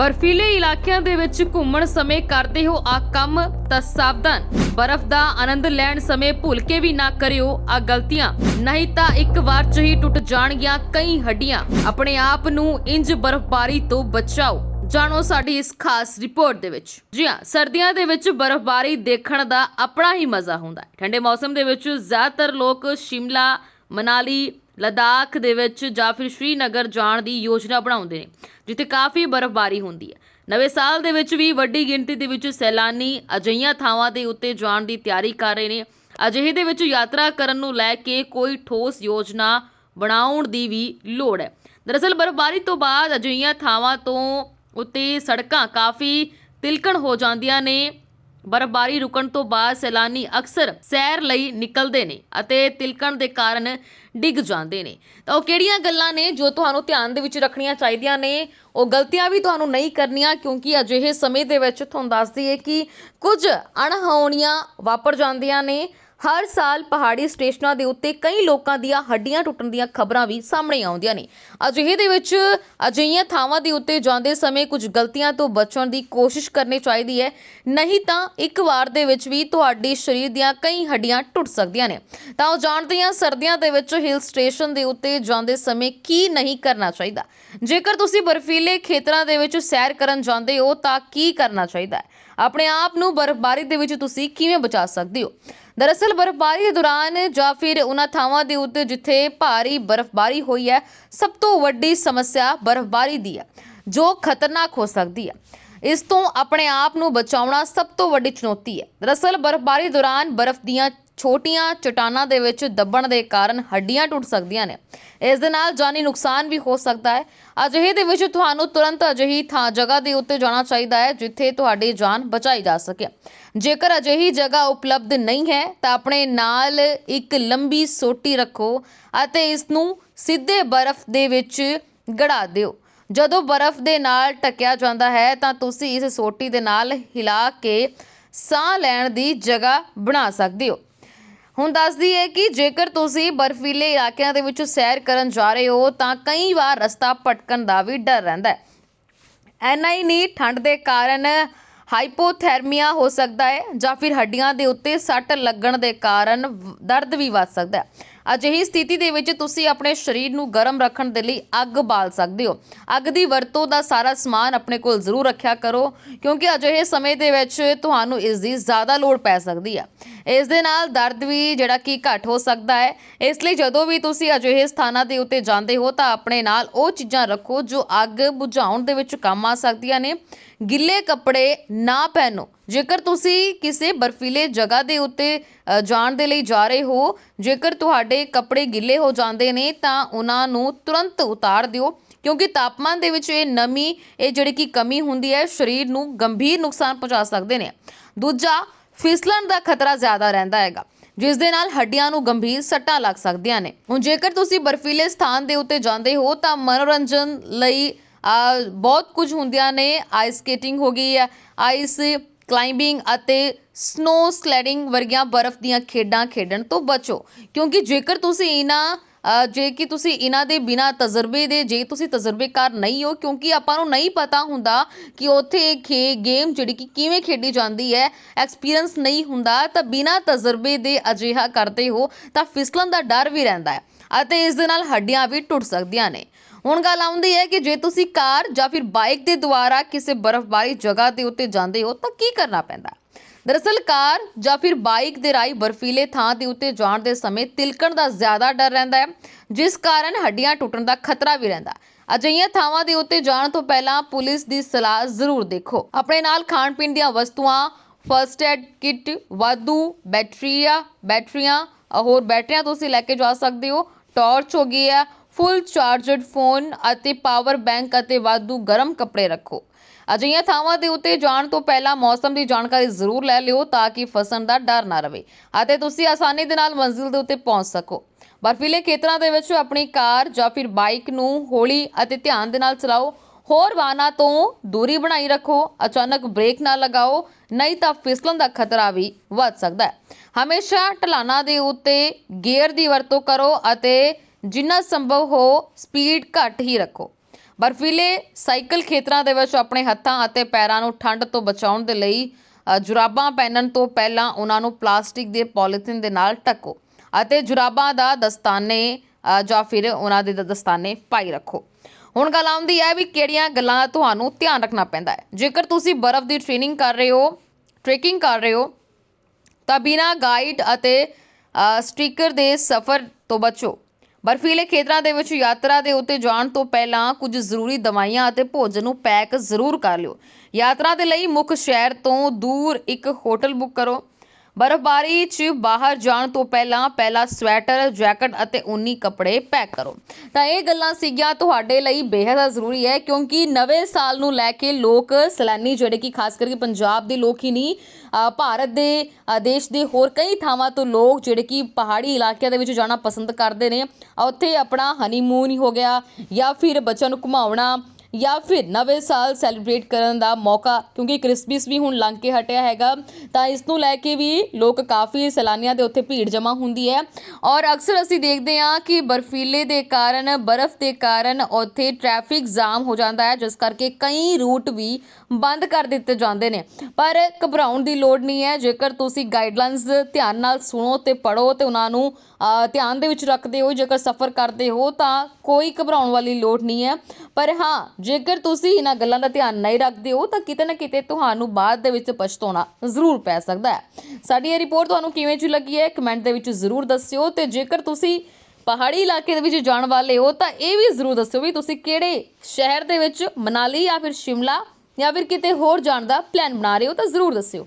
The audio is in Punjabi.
ਬਰਫੀਲੇ ਇਲਾਕਿਆਂ ਦੇ ਵਿੱਚ ਘੁੰਮਣ ਸਮੇਂ ਕਰਦੇ ਹੋ ਆ ਕੰਮ ਤਾਂ ਸਾਵਧਾਨ। ਬਰਫ਼ ਦਾ ਆਨੰਦ ਲੈਣ ਸਮੇਂ ਭੁੱਲ ਕੇ ਵੀ ਨਾ ਕਰਿਓ ਆ ਗਲਤੀਆਂ। ਨਹੀਂ ਤਾਂ ਇੱਕ ਵਾਰ ਚ ਹੀ ਟੁੱਟ ਜਾਣਗੀਆਂ ਕਈ ਹੱਡੀਆਂ। ਆਪਣੇ ਆਪ ਨੂੰ ਇੰਜ ਬਰਫ਼ਬਾਰੀ ਤੋਂ ਬਚਾਓ। ਜਾਣੋ ਸਾਡੀ ਇਸ ਖਾਸ ਰਿਪੋਰਟ ਦੇ ਵਿੱਚ। ਜੀ ਹਾਂ, ਸਰਦੀਆਂ ਦੇ ਵਿੱਚ ਬਰਫ਼ਬਾਰੀ ਦੇਖਣ ਦਾ ਆਪਣਾ ਹੀ ਮਜ਼ਾ ਹੁੰਦਾ ਹੈ। ਠੰਡੇ ਮੌਸਮ ਦੇ ਵਿੱਚ ਜ਼ਿਆਦਾਤਰ ਲੋਕ ਸ਼ਿਮਲਾ, ਮਨਾਲੀ ਲਦਾਖ ਦੇ ਵਿੱਚ ਜਾਂ ਫਿਰ ਸ਼੍ਰੀਨਗਰ ਜਾਣ ਦੀ ਯੋਜਨਾ ਬਣਾਉਂਦੇ ਨੇ, ਜਿੱਥੇ ਕਾਫੀ ਬਰਫ਼ਬਾਰੀ ਹੁੰਦੀ ਹੈ। ਨਵੇਂ ਸਾਲ ਦੇ ਵਿੱਚ ਵੀ ਵੱਡੀ ਗਿਣਤੀ ਦੇ ਵਿੱਚ ਸੈਲਾਨੀ ਅਜਿਹੀਆਂ ਥਾਵਾਂ ਦੇ ਉੱਤੇ ਜਾਣ ਦੀ ਤਿਆਰੀ ਕਰ ਰਹੇ ਨੇ। ਅਜਿਹੇ ਦੇ ਵਿੱਚ ਯਾਤਰਾ ਕਰਨ ਨੂੰ ਲੈ ਕੇ ਕੋਈ ਠੋਸ ਯੋਜਨਾ ਬਣਾਉਣ ਦੀ ਵੀ ਲੋੜ ਹੈ। ਦਰਅਸਲ, ਬਰਫ਼ਬਾਰੀ ਤੋਂ ਬਾਅਦ ਅਜਿਹੀਆਂ ਥਾਵਾਂ ਤੋਂ ਉੱਤੇ ਸੜਕਾਂ ਕਾਫੀ ਤਿਲਕਣ ਹੋ ਜਾਂਦੀਆਂ ਨੇ। ਬਰਫ਼ਬਾਰੀ ਰੁਕਣ ਤੋਂ ਬਾਅਦ ਸੈਲਾਨੀ ਅਕਸਰ ਸੈਰ ਲਈ ਨਿਕਲਦੇ ਨੇ ਅਤੇ ਤਿਲਕਣ ਦੇ ਕਾਰਨ ਡਿੱਗ ਜਾਂਦੇ ਨੇ। ਤਾਂ ਉਹ ਕਿਹੜੀਆਂ ਗੱਲਾਂ ਨੇ ਜੋ ਤੁਹਾਨੂੰ ਧਿਆਨ ਦੇ ਵਿੱਚ ਰੱਖਣੀਆਂ ਚਾਹੀਦੀਆਂ ਨੇ? ਉਹ ਗਲਤੀਆਂ ਵੀ ਤੁਹਾਨੂੰ ਨਹੀਂ ਕਰਨੀਆਂ, ਕਿਉਂਕਿ ਅਜਿਹੇ ਸਮੇਂ ਦੇ ਵਿੱਚ ਤੁਹਾਨੂੰ ਦੱਸਦੀ ਹੈ ਕਿ ਕੁਝ ਅਣਹੋਣੀਆਂ ਵਾਪਰ ਜਾਂਦੀਆਂ ਨੇ। ਹਰ ਸਾਲ ਪਹਾੜੀ ਸਟੇਸ਼ਨਾਂ ਦੇ ਉੱਤੇ ਕਈ ਲੋਕਾਂ ਦੀਆਂ ਹੱਡੀਆਂ ਟੁੱਟਣ ਦੀਆਂ ਖਬਰਾਂ ਵੀ ਸਾਹਮਣੇ ਆਉਂਦੀਆਂ ਨੇ। ਅਜਿਹੇ ਦੇ ਵਿੱਚ ਅਜਿਹੀਆਂ ਥਾਵਾਂ ਦੇ ਉੱਤੇ ਜਾਂਦੇ ਸਮੇਂ ਕੁਝ ਗਲਤੀਆਂ ਤੋਂ ਬਚਣ ਦੀ ਕੋਸ਼ਿਸ਼ ਕਰਨੀ ਚਾਹੀਦੀ ਹੈ। ਨਹੀਂ ਤਾਂ ਇੱਕ ਵਾਰ ਦੇ ਵਿੱਚ ਵੀ ਤੁਹਾਡੇ ਸਰੀਰ ਦੀਆਂ ਕਈ ਹੱਡੀਆਂ ਟੁੱਟ ਸਕਦੀਆਂ ਨੇ। ਤਾਂ ਉਹ ਜਾਣਦੇ ਹਾਂ ਸਰਦੀਆਂ ਦੇ ਵਿੱਚ ਹਿਲ ਸਟੇਸ਼ਨ ਦੇ ਉੱਤੇ ਜਾਂਦੇ ਸਮੇਂ ਕੀ ਨਹੀਂ ਕਰਨਾ ਚਾਹੀਦਾ। ਜੇਕਰ ਤੁਸੀਂ ਬਰਫੀਲੇ ਖੇਤਰਾਂ ਦੇ ਵਿੱਚ ਸੈਰ ਕਰਨ ਜਾਂਦੇ ਹੋ ਤਾਂ ਕੀ ਕਰਨਾ ਚਾਹੀਦਾ ਹੈ? ਆਪਣੇ ਆਪ ਨੂੰ ਬਰਫ਼ਬਾਰੀ ਦੇ ਵਿੱਚ ਤੁਸੀਂ ਕਿਵੇਂ ਬਚਾ ਸਕਦੇ ਹੋ? ਦਰਅਸਲ ਬਰਫ਼ਬਾਰੀ ਦੇ ਦੌਰਾਨ ਜਾਂ ਫਿਰ ਉਹਨਾਂ ਥਾਵਾਂ ਦੇ ਉੱਤੇ ਜਿੱਥੇ ਭਾਰੀ ਬਰਫ਼ਬਾਰੀ ਹੋਈ ਹੈ, ਸਭ ਤੋਂ ਵੱਡੀ ਸਮੱਸਿਆ ਬਰਫ਼ਬਾਰੀ ਦੀ ਹੈ, ਜੋ ਖਤਰਨਾਕ ਹੋ ਸਕਦੀ ਹੈ। ਇਸ ਤੋਂ ਆਪਣੇ ਆਪ ਨੂੰ ਬਚਾਉਣਾ ਸਭ ਤੋਂ ਵੱਡੀ ਚੁਣੌਤੀ ਹੈ। ਦਰਅਸਲ ਬਰਫ਼ਬਾਰੀ ਦੌਰਾਨ ਬਰਫ਼ ਦੀਆਂ ਛੋਟੀਆਂ ਚਟਾਨਾਂ ਦੇ ਵਿੱਚ ਦੱਬਣ ਦੇ ਕਾਰਨ ਹੱਡੀਆਂ ਟੁੱਟ ਸਕਦੀਆਂ ਨੇ। ਇਸ ਦੇ ਨਾਲ ਜਾਨੀ ਨੁਕਸਾਨ ਵੀ ਹੋ ਸਕਦਾ ਹੈ। ਅਜਿਹੇ ਦੇ ਵਿੱਚ ਤੁਹਾਨੂੰ ਤੁਰੰਤ ਅਜਿਹੀ ਥਾਂ ਜਗ੍ਹਾ ਦੇ ਉੱਤੇ ਜਾਣਾ ਚਾਹੀਦਾ ਹੈ, ਜਿੱਥੇ ਤੁਹਾਡੀ ਜਾਨ ਬਚਾਈ ਜਾ ਸਕੇ। ਜੇਕਰ ਅਜਿਹੀ ਜਗ੍ਹਾ ਉਪਲਬਧ ਨਹੀਂ ਹੈ, ਤਾਂ ਆਪਣੇ ਨਾਲ ਇੱਕ ਲੰਬੀ ਸੋਟੀ ਰੱਖੋ ਅਤੇ ਇਸ ਨੂੰ ਸਿੱਧੇ ਬਰਫ਼ ਦੇ ਵਿੱਚ ਗੜਾ ਦਿਓ। ਜਦੋਂ ਬਰਫ਼ ਦੇ ਨਾਲ ਢਕਿਆ ਜਾਂਦਾ ਹੈ, ਤਾਂ ਤੁਸੀਂ ਇਸ ਸੋਟੀ ਦੇ ਨਾਲ ਹਿਲਾ ਕੇ ਸਾਹ ਲੈਣ ਦੀ ਜਗ੍ਹਾ ਬਣਾ ਸਕਦੇ ਹੋ। ਹੁਣ ਦੱਸਦੀ ਹੈ ਕਿ ਜੇਕਰ ਤੁਸੀਂ ਬਰਫੀਲੇ ਇਲਾਕਿਆਂ ਦੇ ਵਿੱਚ ਸੈਰ ਕਰਨ ਜਾ ਰਹੇ ਹੋ, ਤਾਂ ਕਈ ਵਾਰ ਰਸਤਾ ਭਟਕਣ ਦਾ ਵੀ ਡਰ ਰਹਿੰਦਾ ਹੈ। ਐਨਾ ਹੀ ਨਹੀਂ ਠੰਡ ਦੇ ਕਾਰਨ ਹਾਈਪੋਥੈਰਮੀਆ ਹੋ ਸਕਦਾ ਹੈ ਜਾਂ ਫਿਰ ਹੱਡੀਆਂ ਦੇ ਉੱਤੇ ਸੱਟ ਲੱਗਣ ਦੇ ਕਾਰਨ ਦਰਦ ਵੀ ਵੱਧ ਸਕਦਾ ਹੈ। ਅਜਿਹੀ ਸਥਿਤੀ ਦੇ ਵਿੱਚ ਤੁਸੀਂ ਆਪਣੇ ਸਰੀਰ ਨੂੰ ਗਰਮ ਰੱਖਣ ਦੇ ਲਈ ਅੱਗ ਬਾਲ ਸਕਦੇ ਹੋ। ਅੱਗ ਦੀ ਵਰਤੋਂ ਦਾ ਸਾਰਾ ਸਮਾਨ ਆਪਣੇ ਕੋਲ ਜ਼ਰੂਰ ਰੱਖਿਆ ਕਰੋ, ਕਿਉਂਕਿ ਅਜਿਹੇ ਸਮੇਂ ਦੇ ਵਿੱਚ ਤੁਹਾਨੂੰ ਇਸ ਦੀ ਜ਼ਿਆਦਾ ਲੋੜ ਪੈ ਸਕਦੀ ਹੈ ਇਸ ਦੇ ਨਾਲ ਦਰਦ ਵੀ ਜਿਹੜਾ ਕਿ ਘੱਟ ਹੋ ਸਕਦਾ ਹੈ। ਇਸ ਲਈ ਜਦੋਂ ਵੀ ਤੁਸੀਂ ਅਜਿਹੇ ਸਥਾਨਾਂ ਦੇ ਉੱਤੇ ਜਾਂਦੇ ਹੋ ਤਾਂ ਆਪਣੇ ਨਾਲ ਉਹ ਚੀਜ਼ਾਂ ਰੱਖੋ ਜੋ ਅੱਗ ਬੁਝਾਉਣ ਦੇ ਵਿੱਚ ਕੰਮ ਆ ਸਕਦੀਆਂ ਨੇ। ਗਿੱਲੇ ਕੱਪੜੇ ਨਾ ਪਹਿਨੋ। ਜੇਕਰ ਤੁਸੀਂ ਕਿਸੇ ਬਰਫੀਲੇ ਜਗ੍ਹਾ ਦੇ ਉੱਤੇ ਜਾਣ ਦੇ ਲਈ ਜਾ ਰਹੇ ਹੋ, ਜੇਕਰ ਤੁਹਾਡੇ ਕੱਪੜੇ ਗਿੱਲੇ ਹੋ ਜਾਂਦੇ ਨੇ, ਤਾਂ ਉਹਨਾਂ ਨੂੰ ਤੁਰੰਤ ਉਤਾਰ ਦਿਓ, ਕਿਉਂਕਿ ਤਾਪਮਾਨ ਦੇ ਵਿੱਚ ਇਹ ਨਮੀ, ਇਹ ਜਿਹੜੀ ਕਿ ਕਮੀ ਹੁੰਦੀ ਹੈ, ਸਰੀਰ ਨੂੰ ਗੰਭੀਰ ਨੁਕਸਾਨ ਪਹੁੰਚਾ ਸਕਦੇ ਨੇ। ਦੂਜਾ, ਫਿਸਲਣ ਦਾ ਖਤਰਾ ਜ਼ਿਆਦਾ ਰਹਿੰਦਾ ਹੈਗਾ, ਜਿਸ ਦੇ ਨਾਲ ਹੱਡੀਆਂ ਨੂੰ ਗੰਭੀਰ ਸੱਟਾਂ ਲੱਗ ਸਕਦੀਆਂ ਨੇ। ਹੁਣ ਜੇਕਰ ਤੁਸੀਂ ਬਰਫੀਲੇ ਸਥਾਨ ਦੇ ਉੱਤੇ ਜਾਂਦੇ ਹੋ, ਤਾਂ ਮਨੋਰੰਜਨ ਲਈ ਬਹੁਤ ਕੁਝ ਹੁੰਦੀਆਂ ਨੇ, ਆਈਸ ਸਕੇਟਿੰਗ ਹੋ ਗਈ ਹੈ, ਆਈਸ ਕਲਾਈਂਬਿੰਗ ਅਤੇ ਸਨੋ ਸਲੈਡਿੰਗ ਵਰਗੀਆਂ ਬਰਫ਼ ਦੀਆਂ ਖੇਡਾਂ ਖੇਡਣ ਤੋਂ ਬਚੋ। ਕਿਉਂਕਿ ਜੇਕਰ ਤੁਸੀਂ ਇਹਨਾਂ ਜੇ ਕਿ ਤੁਸੀਂ ਇਹਨਾਂ ਦੇ ਬਿਨਾ ਤਜਰਬੇ ਦੇ, ਜੇ ਤੁਸੀਂ ਤਜਰਬੇਕਾਰ ਨਹੀਂ ਹੋ, ਕਿਉਂਕਿ ਆਪਾਂ ਨੂੰ ਨਹੀਂ ਪਤਾ ਹੁੰਦਾ ਕਿ ਉੱਥੇ ਖੇ, ਗੇਮ ਜਿਹੜੀ ਕਿ ਕਿਵੇਂ ਖੇਡੀ ਜਾਂਦੀ ਹੈ, ਐਕਸਪੀਰੀਅੰਸ ਨਹੀਂ ਹੁੰਦਾ, ਤਾਂ ਬਿਨਾ ਤਜਰਬੇ ਦੇ ਅਜਿਹਾ ਕਰਦੇ ਹੋ, ਤਾਂ ਫਿਸਲਣ ਦਾ ਡਰ ਵੀ ਰਹਿੰਦਾ ਹੈ ਅਤੇ ਇਸ ਦੇ ਨਾਲ ਹੱਡੀਆਂ ਵੀ ਟੁੱਟ ਸਕਦੀਆਂ ਨੇ। ਹੁਣ ਗੱਲ ਆਉਂਦੀ ਹੈ ਕਿ ਜੇ ਤੁਸੀਂ ਕਾਰ ਜਾਂ ਫਿਰ ਬਾਈਕ ਦੇ ਦੁਆਰਾ ਕਿਸੇ ਬਰਫ਼ਬਾਰੀ ਜਗ੍ਹਾ ਦੇ ਉੱਤੇ ਜਾਂਦੇ ਹੋ, ਤਾਂ ਕੀ ਕਰਨਾ ਪੈਂਦਾ? ਦਰਅਸਲ ਕਾਰ ਜਾਂ ਫਿਰ ਬਾਈਕ ਦੇ ਰਾਹੀਂ ਬਰਫੀਲੇ ਥਾਂ ਦੇ ਉੱਤੇ ਜਾਣ ਦੇ ਸਮੇਂ ਤਿਲਕਣ ਦਾ ਜ਼ਿਆਦਾ ਡਰ ਰਹਿੰਦਾ ਹੈ, ਜਿਸ ਕਾਰਨ ਹੱਡੀਆਂ ਟੁੱਟਣ ਦਾ ਖਤਰਾ ਵੀ ਰਹਿੰਦਾ ਅਜਿਹੀਆਂ ਥਾਵਾਂ ਦੇ ਉੱਤੇ ਜਾਣ ਤੋਂ ਪਹਿਲਾਂ ਪੁਲਿਸ ਦੀ ਸਲਾਹ ਜ਼ਰੂਰ ਦੇਖੋ। ਆਪਣੇ ਨਾਲ ਖਾਣ ਪੀਣ ਦੀਆਂ ਵਸਤੂਆਂ ਫਰਸਟ ਐਡ ਕਿੱਟ, ਵਾਧੂ ਬੈਟਰੀਆ, ਬੈਟਰੀਆਂ ਹੋਰ ਬੈਟਰੀਆਂ ਤੁਸੀਂ ਲੈ ਕੇ ਜਾ ਸਕਦੇ ਹੋ। ਟਾਰਚ ਹੋ ਗਈ ਹੈ ਫੁੱਲ ਚਾਰਜਡ ਫੋਨ ਅਤੇ ਪਾਵਰ ਬੈਂਕ ਅਤੇ ਵਾਧੂ ਗਰਮ ਕੱਪੜੇ ਰੱਖੋ। ਅਜਿਹੀਆਂ ਥਾਵਾਂ ਦੇ ਉੱਤੇ ਜਾਣ ਤੋਂ ਪਹਿਲਾਂ ਮੌਸਮ ਦੀ ਜਾਣਕਾਰੀ ਜ਼ਰੂਰ ਲੈ ਲਿਓ ਤਾਂ ਕਿ ਫਸਣ ਦਾ ਡਰ ਨਾ ਰਹੇ ਅਤੇ ਤੁਸੀਂ ਆਸਾਨੀ ਦੇ ਨਾਲ ਮੰਜ਼ਿਲ ਦੇ ਉੱਤੇ ਪਹੁੰਚ ਸਕੋ। ਬਰਫੀਲੇ ਖੇਤਰਾਂ ਦੇ ਵਿੱਚ ਆਪਣੀ ਕਾਰ ਜਾਂ ਫਿਰ ਬਾਈਕ ਨੂੰ ਹੌਲੀ ਅਤੇ ਧਿਆਨ ਦੇ ਨਾਲ ਚਲਾਓ। ਹੋਰ ਵਾਹਨਾਂ ਤੋਂ ਦੂਰੀ ਬਣਾਈ ਰੱਖੋ। ਅਚਾਨਕ ਬ੍ਰੇਕ ਨਾ ਲਗਾਓ, ਨਹੀਂ ਤਾਂ ਫਿਸਲਣ ਦਾ ਖਤਰਾ ਵੀ ਵੱਧ ਸਕਦਾ ਹੈ। ਹਮੇਸ਼ਾ ਢਲਾਨਾਂ ਦੇ ਉੱਤੇ ਗੇਅਰ ਦੀ ਵਰਤੋਂ ਕਰੋ ਅਤੇ ਜਿੰਨਾ ਸੰਭਵ ਹੋ ਸਪੀਡ ਘੱਟ ਹੀ ਰੱਖੋ। ਬਰਫੀਲੇ ਸਾਈਕਲ ਖੇਤਰਾਂ ਦੇ ਵਿੱਚ ਆਪਣੇ ਹੱਥਾਂ ਅਤੇ ਪੈਰਾਂ ਨੂੰ ਠੰਡ ਤੋਂ ਬਚਾਉਣ ਦੇ ਲਈ ਜੁਰਾਬਾਂ ਪਹਿਨਣ ਤੋਂ ਪਹਿਲਾਂ ਉਹਨਾਂ ਨੂੰ ਪਲਾਸਟਿਕ ਦੇ ਪੋਲੀਥੀਨ ਦੇ ਨਾਲ ਢੱਕੋ ਅਤੇ ਜੁਰਾਬਾਂ ਦਾ ਦਸਤਾਨੇ ਜਾਂ ਫਿਰ ਉਹਨਾਂ ਦੇ ਦਸਤਾਨੇ ਪਾਈ ਰੱਖੋ। ਹੁਣ ਗੱਲ ਆਉਂਦੀ ਹੈ ਵੀ ਕਿਹੜੀਆਂ ਗੱਲਾਂ ਦਾ ਤੁਹਾਨੂੰ ਧਿਆਨ ਰੱਖਣਾ ਪੈਂਦਾ ਹੈ। ਜੇਕਰ ਤੁਸੀਂ ਬਰਫ਼ ਦੀ ਟ੍ਰੇਨਿੰਗ ਕਰ ਰਹੇ ਹੋ ਟ੍ਰੈਕਿੰਗ ਕਰ ਰਹੇ ਹੋ ਤਾਂ ਬਿਨਾਂ ਗਾਈਡ ਅਤੇ ਅ, ਸਟicker ਦੇ ਸਫ਼ਰ ਤੋਂ ਬਚੋ। ਬਰਫੀਲੇ ਖੇਤਰਾਂ ਦੇ ਵਿੱਚ ਯਾਤਰਾ ਦੇ ਉੱਤੇ ਜਾਣ ਤੋਂ ਪਹਿਲਾਂ ਕੁਝ ਜ਼ਰੂਰੀ ਦਵਾਈਆਂ ਅਤੇ ਭੋਜਨ ਨੂੰ ਪੈਕ ਜ਼ਰੂਰ ਕਰ ਲਿਓ। ਯਾਤਰਾ ਦੇ ਲਈ ਮੁੱਖ ਸ਼ਹਿਰ ਤੋਂ ਦੂਰ ਇੱਕ ਹੋਟਲ ਬੁੱਕ ਕਰੋ। ਬਰਫ਼ਬਾਰੀ 'ਚ ਬਾਹਰ ਜਾਣ ਤੋਂ ਪਹਿਲਾਂ ਪਹਿਲਾ ਸਵੈਟਰ, ਜੈਕਟ ਅਤੇ ਉਨੀ ਕੱਪੜੇ ਪੈਕ ਕਰੋ। ਤਾਂ ਇਹ ਗੱਲਾਂ ਸੀਗੀਆਂ ਤੁਹਾਡੇ ਲਈ। ਬੇਹੱਦ ਜ਼ਰੂਰੀ ਹੈ, ਕਿਉਂਕਿ ਨਵੇਂ ਸਾਲ ਨੂੰ ਲੈ ਕੇ ਲੋਕ ਸੈਲਾਨੀ ਜਿਹੜੇ ਕਿ ਖਾਸ ਕਰਕੇ ਪੰਜਾਬ ਦੇ ਲੋਕ ਹੀ ਨਹੀਂ ਭਾਰਤ ਦੇ ਦੇਸ਼ ਦੇ ਹੋਰ ਕਈ ਥਾਵਾਂ ਤੋਂ ਲੋਕ ਜਿਹੜੇ ਕਿ ਪਹਾੜੀ ਇਲਾਕਿਆਂ ਦੇ ਵਿੱਚ ਜਾਣਾ ਪਸੰਦ ਕਰਦੇ ਨੇ। ਉੱਥੇ ਆਪਣਾ ਹਨੀਮੂਨ ਹੀ ਹੋ ਗਿਆ ਜਾਂ ਫਿਰ ਬੱਚਿਆਂ ਨੂੰ ਘੁਮਾਉਣਾ ਜਾਂ ਫਿਰ ਨਵੇਂ ਸਾਲ ਸੈਲੀਬ੍ਰੇਟ ਕਰਨ ਦਾ ਮੌਕਾ, ਕਿਉਂਕਿ ਕ੍ਰਿਸਮਸ ਵੀ ਹੁਣ ਲੰਘ ਕੇ ਹਟਿਆ ਹੈਗਾ, ਤਾਂ ਇਸ ਨੂੰ ਲੈ ਕੇ ਵੀ ਲੋਕ ਕਾਫੀ ਸੈਲਾਨੀਆਂ ਦੇ ਉੱਥੇ ਭੀੜ ਜਮ੍ਹਾਂ ਹੁੰਦੀ ਹੈ। ਔਰ ਅਕਸਰ ਅਸੀਂ ਦੇਖਦੇ ਹਾਂ ਕਿ ਬਰਫੀਲੇ ਦੇ ਕਾਰਨ, ਬਰਫ਼ ਦੇ ਕਾਰਨ ਉੱਥੇ ਟ੍ਰੈਫਿਕ ਜਾਮ ਹੋ ਜਾਂਦਾ ਹੈ, ਜਿਸ ਕਰਕੇ ਕਈ ਰੂਟ ਵੀ ਬੰਦ ਕਰ ਦਿੱਤੇ ਜਾਂਦੇ ਨੇ। ਪਰ ਘਬਰਾਉਣ ਦੀ ਲੋੜ ਨਹੀਂ ਹੈ, ਜੇਕਰ ਤੁਸੀਂ ਗਾਈਡਲਾਈਨਸ ਧਿਆਨ ਨਾਲ ਸੁਣੋ ਤੇ ਪੜੋ ਤੇ ਉਹਨਾਂ ਨੂੰ ਧਿਆਨ ਦੇ ਵਿੱਚ ਰੱਖਦੇ ਹੋ, ਜੇਕਰ ਸਫ਼ਰ ਕਰਦੇ ਹੋ, ਤਾਂ ਕੋਈ ਘਬਰਾਉਣ ਵਾਲੀ ਲੋੜ ਨਹੀਂ ਹੈ। ਪਰ ਹਾਂ, ਜੇਕਰ ਤੁਸੀਂ ਇਹਨਾਂ ਗੱਲਾਂ ਦਾ ਧਿਆਨ ਨਹੀਂ ਰੱਖਦੇ ਹੋ, ਤਾਂ ਕਿਤੇ ਨਾ ਕਿਤੇ ਤੁਹਾਨੂੰ ਬਾਅਦ ਦੇ ਵਿੱਚ ਪਛਤਾਉਣਾ ਜ਼ਰੂਰ ਪੈ ਸਕਦਾ ਹੈ। ਸਾਡੀ ਇਹ ਰਿਪੋਰਟ ਤੁਹਾਨੂੰ ਕਿਵੇਂ ਚ ਲੱਗੀ ਹੈ, ਕਮੈਂਟ ਦੇ ਵਿੱਚ ਜ਼ਰੂਰ ਦੱਸਿਓ ਤੇ ਜੇਕਰ ਤੁਸੀਂ ਪਹਾੜੀ ਇਲਾਕੇ ਦੇ ਵਿੱਚ ਜਾਣ ਵਾਲੇ ਹੋ, ਤਾਂ ਇਹ ਵੀ ਜ਼ਰੂਰ ਦੱਸਿਓ ਵੀ ਤੁਸੀਂ ਕਿਹੜੇ ਸ਼ਹਿਰ ਦੇ ਵਿੱਚ ਮਨਾਲੀ ਜਾਂ ਫਿਰ ਸ਼ਿਮਲਾ ਜਾਂ ਫਿਰ ਕਿਤੇ ਹੋਰ ਜਾਣ ਦਾ ਪਲਾਨ ਬਣਾ ਰਹੇ ਹੋ, ਤਾਂ ਜ਼ਰੂਰ ਦੱਸਿਓ।